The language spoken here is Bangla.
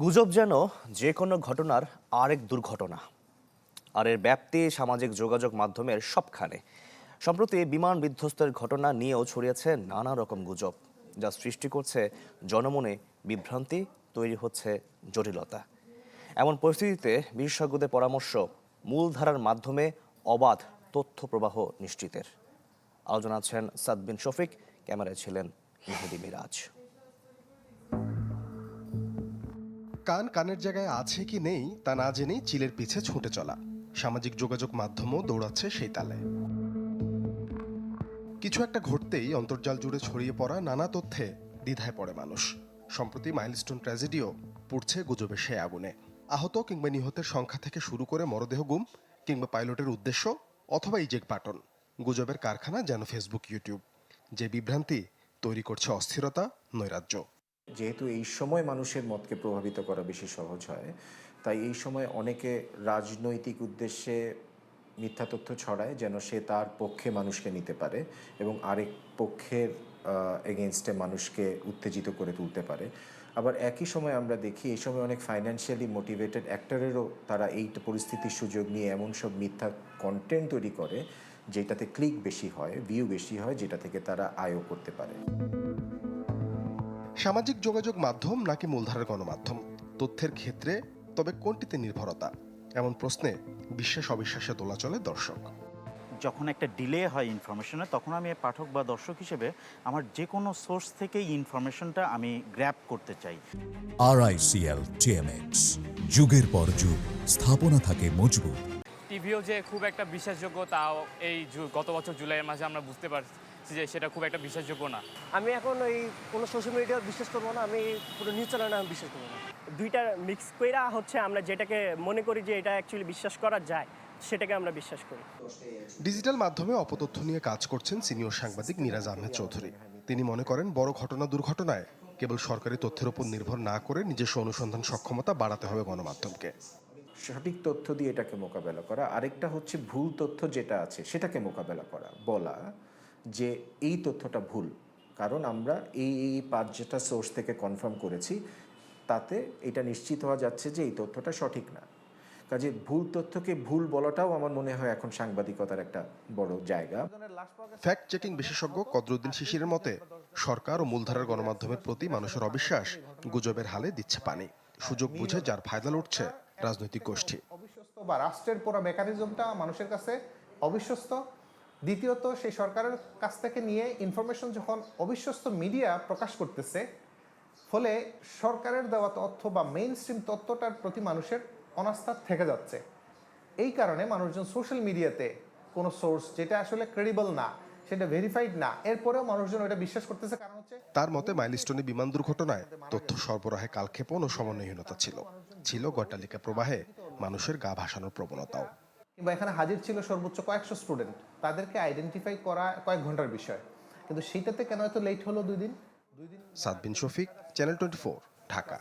গুজব যেন যে কোনো ঘটনার আরেক দুর্ঘটনা। আর এর ব্যাপ্তি সামাজিক যোগাযোগ মাধ্যমের সবখানে। সম্প্রতি বিমান বিধ্বস্তের ঘটনা নিয়েও ছড়িয়েছে নানা রকম গুজব, যা সৃষ্টি করছে জনমনে বিভ্রান্তি, তৈরি হচ্ছে জটিলতা। এমন পরিস্থিতিতে বিশেষজ্ঞদের পরামর্শ, মূলধারার মাধ্যমে অবাধ তথ্য প্রবাহ নিশ্চিতের। আলোচনা আছেন সাদবিন শফিক, ক্যামেরায় ছিলেন মেহেদি মিরাজ। কান কানের জায়গায় আছে কি নেই তা না জেনেই চিলের পিছে ছুটে চলা। সামাজিক যোগাযোগ মাধ্যমও দৌড়াচ্ছে সেই তালে। কিছু একটা ঘটতেই অন্তর্জাল জুড়ে ছড়িয়ে পড়া নানা তথ্যে দ্বিধায় পড়ে মানুষ। সম্প্রতি মাইলস্টোন ট্র্যাজেডিও পড়ছে গুজবের সে আগুনে। আহত কিংবা নিহতের সংখ্যা থেকে শুরু করে মরদেহ গুম কিংবা পাইলটের উদ্দেশ্য অথবা ইজেক বাটন গুজবের কারখানা যেন ফেসবুক ইউটিউব যে বিভ্রান্তি তৈরি করছে অস্থিরতা, নৈরাজ্য। যেহেতু এই সময় মানুষের মতকে প্রভাবিত করা বেশি সহজ হয়, তাই এই সময় অনেকে রাজনৈতিক উদ্দেশ্যে মিথ্যা তথ্য ছড়ায় যেন সে তার পক্ষে মানুষকে নিতে পারে এবং আরেক পক্ষের এগেনস্টে মানুষকে উত্তেজিত করে তুলতে পারে। আবার একই সময় আমরা দেখি এই সময় অনেক ফাইন্যান্সিয়ালি মোটিভেটেড অ্যাক্টরেরও তারা এই পরিস্থিতির সুযোগ নিয়ে এমন সব মিথ্যা কন্টেন্ট তৈরি করে যেটাতে ক্লিক বেশি হয় ভিউ বেশি হয়, যেটা থেকে তারা আয়ও করতে পারে। সামাজিক যোগাযোগ মাধ্যম নাকি মূলধারার গণমাধ্যম? তথ্যের ক্ষেত্রে তবে কোনটিতে নির্ভরতা? এমন প্রশ্নে বিশ্বাস অবিশ্বাসে তোলা চলে দর্শক। যখন একটা ডিলে হয় ইনফরমেশনে তখন আমি পাঠক বা দর্শক হিসেবে আমার যে কোনো সোর্স থেকেই ইনফরমেশনটা আমি গ্র্যাব করতে চাই। আরআইসিএল টিএমএক্স যুগের পর যুগ স্থাপনা থাকে মজবুত। টিভিও যে খুব একটা বিশ্বাসযোগ্য তাও এই গত বছর জুলাইয়ের মাসে আমরা বুঝতে পারছি যে সেটা খুব একটা বিশ্বাসযোগ্য না। আমি এখন ওই কোনো সোশ্যাল মিডিয়া বিশ্বাস করব না আমি পুরো নিউজ চ্যানেলে আমি বিশ্বাস করব না। দুইটা মিক্স কইরা হচ্ছে আমরা যেটাকে মনে করি যে এটা অ্যাকচুয়ালি বিশ্বাস করা যায় সেটাকে আমরা বিশ্বাস করি। ডিজিটাল মাধ্যমে অপতথ্য নিয়ে কাজ করছেন সিনিয়র সাংবাদিক মিরাজ আহমেদ চৌধুরী। তিনি মনে করেন বড় ঘটনা দুর্ঘটনায় কেবল সরকারি তথ্যের উপর নির্ভর না করে নিজস্ব অনুসন্ধান সক্ষমতা বাড়াতে হবে গণমাধ্যমকে। সঠিক তথ্য দিয়ে এটাকে মোকাবেলা করা। আরেকটা হচ্ছে ভুল তথ্য যেটা আছে সেটাকে মোকাবেলা করা বলা। যে এই তথ্যটা ভুল কারণ আমরা এই এই পাঁচ যেটা সোর্স থেকে কনফার্ম করেছি তাতে এটা নিশ্চিত হওয়া যাচ্ছে যে এই তথ্যটা সঠিক না। কাজে ভুল তথ্যকে ভুল বলাটাও আমার মনে হয় এখন সাংবাদিকতার একটা বড় জায়গা। ফ্যাক্ট চেকিং বিশেষজ্ঞ কদরুদ্দিন শিশিরের মতে সরকার ও মূলধারার গণমাধ্যমের প্রতি মানুষের অবিশ্বাস গুজবের হালে দিচ্ছে পানি। সুযোগ বুঝে যার ফায়দা লুটছে রাজনৈতিক গোষ্ঠী। অবিশ্বস্ত বা রাষ্ট্রের পুরো মেকানিজমটা মানুষের কাছে অবিশ্বস্ত। দ্বিতীয়ত, সেই সরকারের কাছ থেকে নিয়ে ইনফরমেশন যখন অবিশ্বস্ত মিডিয়া প্রকাশ করতেছে, ফলে সরকারের দেওয়া তথ্য বা মেইন স্ট্রিম তথ্যটার প্রতি মানুষের অনাস্থা থেকে যাচ্ছে। এই কারণে মানুষজন সোশ্যাল মিডিয়াতে কোনো সোর্স যেটা আসলে ক্রেডিবল না, সেটা ভেরিফাইড না, এরপরেও মানুষজন ওটা বিশ্বাস করতেছে, কারণ হচ্ছে তার মতে মাইলস্টোনে বিমান দুর্ঘটনায় তথ্য সরবরাহে কালক্ষেপণ ও সমন্বয়হীনতা ছিল। ছিল গটালিকা প্রবাহে মানুষের গা ভাসানোর প্রবণতাও। কিংবা এখানে হাজির ছিল সর্বোচ্চ কয়েকশো স্টুডেন্ট তাদেরকে আইডেন্টিফাই করা কয়েক ঘণ্টার বিষয়। কিন্তু সেইটাতে কেন এত লেট হলো দুই দিন? দুই দিন সাদবিন শফিক চ্যানেল টোয়েন্টি ঢাকা।